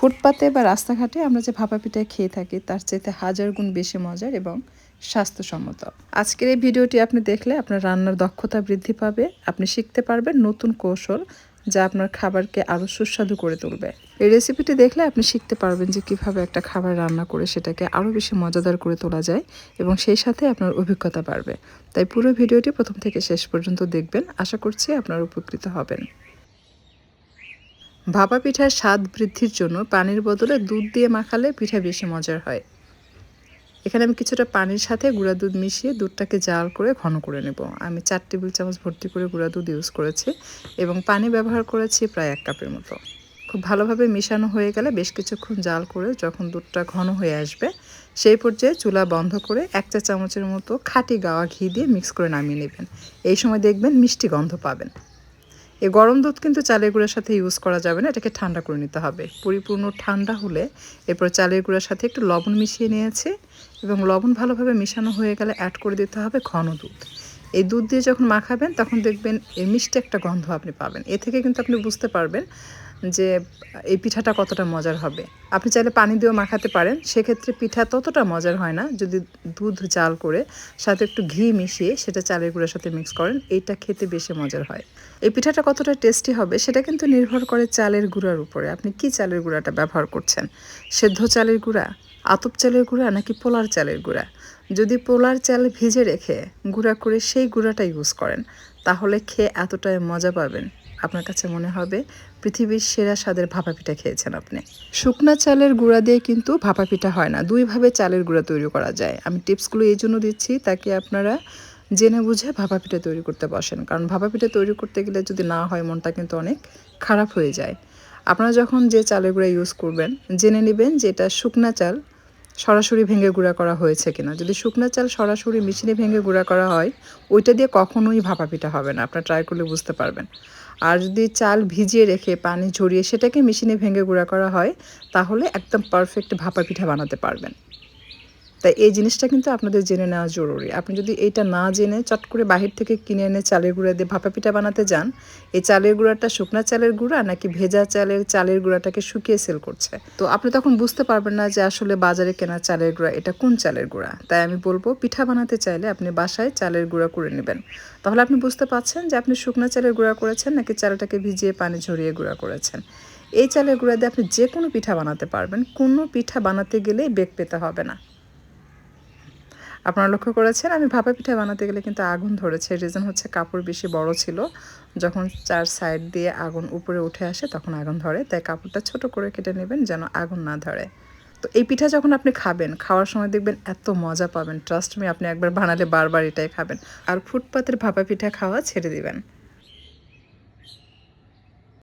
ফুটপাতে বা রাস্তাঘাটে আমরা যে ভাপা পিঠা খেয়ে থাকি, তার চাইতে হাজার গুণ বেশি মজার এবং স্বাস্থ্যসম্মত। আজকের এই ভিডিওটি আপনি দেখলে আপনার রান্নার দক্ষতা বৃদ্ধি পাবে, আপনি শিখতে পারবেন নতুন কৌশল যা আপনার খাবারকে আরও সুস্বাদু করে তুলবে। এই রেসিপিটি দেখলে আপনি শিখতে পারবেন যে কীভাবে একটা খাবার রান্না করে সেটাকে আরও বেশি মজাদার করে তোলা যায় এবং সেই সাথে আপনার অভিজ্ঞতা বাড়বে। তাই পুরো ভিডিওটি প্রথম থেকে শেষ পর্যন্ত দেখবেন, আশা করছি আপনার উপকৃত হবেন। ভাপা পিঠার স্বাদ বৃদ্ধির জন্য পানির বদলে দুধ দিয়ে মাখালে পিঠা বেশি মজার হয়। এখানে আমি কিছুটা পানির সাথে গুঁড়া দুধ মিশিয়ে দুধটাকে জাল করে ঘন করে নেব। আমি চার টেবিল চামচ ভর্তি করে গুঁড়া দুধ ইউজ করেছি এবং পানি ব্যবহার করেছি প্রায় এক কাপের মতো। খুব ভালোভাবে মেশানো হয়ে গেলে বেশ কিছুক্ষণ জাল করে যখন দুধটা ঘন হয়ে আসবে, সেই পর্যায়ে চুলা বন্ধ করে এক চা চামচের মতো খাঁটি গাওয়া ঘি দিয়ে মিক্স করে নামিয়ে নেবেন। এই সময় দেখবেন মিষ্টি গন্ধ পাবেন। এই গরম দুধ কিন্তু চালের গুঁড়ার সাথে ইউজ করা যাবে না, এটাকে ঠান্ডা করে নিতে হবে। পরিপূর্ণ ঠান্ডা হলে এরপর চালের গুঁড়ার সাথে একটু লবণ মিশিয়ে নিয়েছে এবং লবণ ভালোভাবে মেশানো হয়ে গেলে অ্যাড করে দিতে হবে ঘন দুধ। এই দুধ দিয়ে যখন মাখাবেন, তখন দেখবেন এর মিষ্টি একটা গন্ধ আপনি পাবেন। এ থেকে কিন্তু আপনি বুঝতে পারবেন যে এই পিঠাটা কতটা মজার হবে। আপনি চাইলে পানি দিয়েও মাখাতে পারেন, সেক্ষেত্রে পিঠা ততটা মজার হয় না। যদি দুধ চাল করে সাথে একটু ঘি মিশিয়ে সেটা চালের গুঁড়োর সাথে মিক্স করেন, এইটা খেতে বেশি মজার হয়। এই পিঠাটা কতটা টেস্টি হবে সেটা কিন্তু নির্ভর করে চালের গুঁড়ার উপরে। আপনি কি চালের গুঁড়াটা ব্যবহার করছেন? সেদ্ধ চালের গুঁড়া, আতপ চালের গুঁড়া নাকি পোলার চালের গুঁড়া? যদি পোলার চাল ভিজে রেখে গুঁড়া করে সেই গুঁড়াটা ইউজ করেন, তাহলে খেয়ে এতটাই মজা পাবেন। আপনার কাছে মনে হবে, পৃথিবীর সেরা স্বাদের ভাপা পিঠা খেয়েছেন আপনি। শুকনা চালের গুঁড়া দিয়ে কিন্তু ভাপা পিঠা হয় না দুইভাবে চালের গুঁড়া তৈরি করা যায়। আমি টিপসগুলো এই জন্য দিচ্ছি তাকে আপনারা জেনে বুঝে ভাপা পিঠা তৈরি করতে বসেন। কারণ ভাপা পিঠা তৈরি করতে গেলে যদি না হয়, মনটা কিন্তু অনেক খারাপ হয়ে যায়। আপনারা যখন যে চালের গুঁড়া ইউজ করবেন, জেনে নেবেন যে এটা শুকনা চাল সরাসরি ভেঙে গুঁড়া করা হয়েছে কিনা। যদি শুকনো চাল সরাসরি মেশিনে ভেঙে গুঁড়া করা হয়, ওইটা দিয়ে কখনোই ভাপা পিঠা হবে না। আপনার ট্রাই করলে বুঝতে পারবেন। আর যদি চাল ভিজিয়ে রেখে পানি ঝরিয়ে সেটাকে মেশিনে ভেঙে গুঁড়া করা হয়, তাহলে একদম পারফেক্ট ভাপা পিঠা বানাতে পারবেন। তাই এই জিনিসটা কিন্তু আপনাদের জেনে নেওয়া জরুরি। আপনি যদি এইটা না জেনে চট করে বাহির থেকে কিনে এনে চালের গুঁড়া দিয়ে ভাপা পিঠা বানাতে যান, এই চালের গুঁড়াটা শুকনা চালের গুঁড়া নাকি ভেজা চালের চালের গুঁড়াটাকে শুকিয়ে সেল করছে? তো আপনি তখন বুঝতে পারবেন না যে আসলে বাজারে কেনা চালের গুঁড়া, এটা কোন চালের গুঁড়া? তাই আমি বলব, পিঠা বানাতে চাইলে আপনি বাসায় চালের গুঁড়া করে নেবেন। তাহলে আপনি বুঝতে পারছেন যে আপনি শুকনা চালের গুঁড়া করেছেন নাকি চালটাকে ভিজিয়ে পানি ঝরিয়ে গুঁড়া করেছেন। এই চালের গুঁড়া দিয়ে আপনি যে কোনো পিঠা বানাতে পারবেন, কোনো পিঠা বানাতে গেলেই বেগ পেতে হবে না। আপনারা লক্ষ্য করেছেন, আমি ভাপা পিঠা বানাতে গেলে কিন্তু আগুন ধরেছে। রিজন হচ্ছে কাপড় বেশি বড় ছিল। যখন চার সাইড দিয়ে আগুন উপরে উঠে আসে, তখন আগুন ধরে। তাই কাপড়টা ছোট করে কেটে নেবেন যেন আগুন না ধরে। তো এই পিঠা যখন আপনি খাবেন, খাওয়ার সময় দেখবেন এত মজা পাবেন। ট্রাস্ট মি আপনি একবার বানালে বারবার এটাই খাবেন। আর ফুটপাতের ভাপা পিঠা খাওয়া ছেড়ে দিবেন।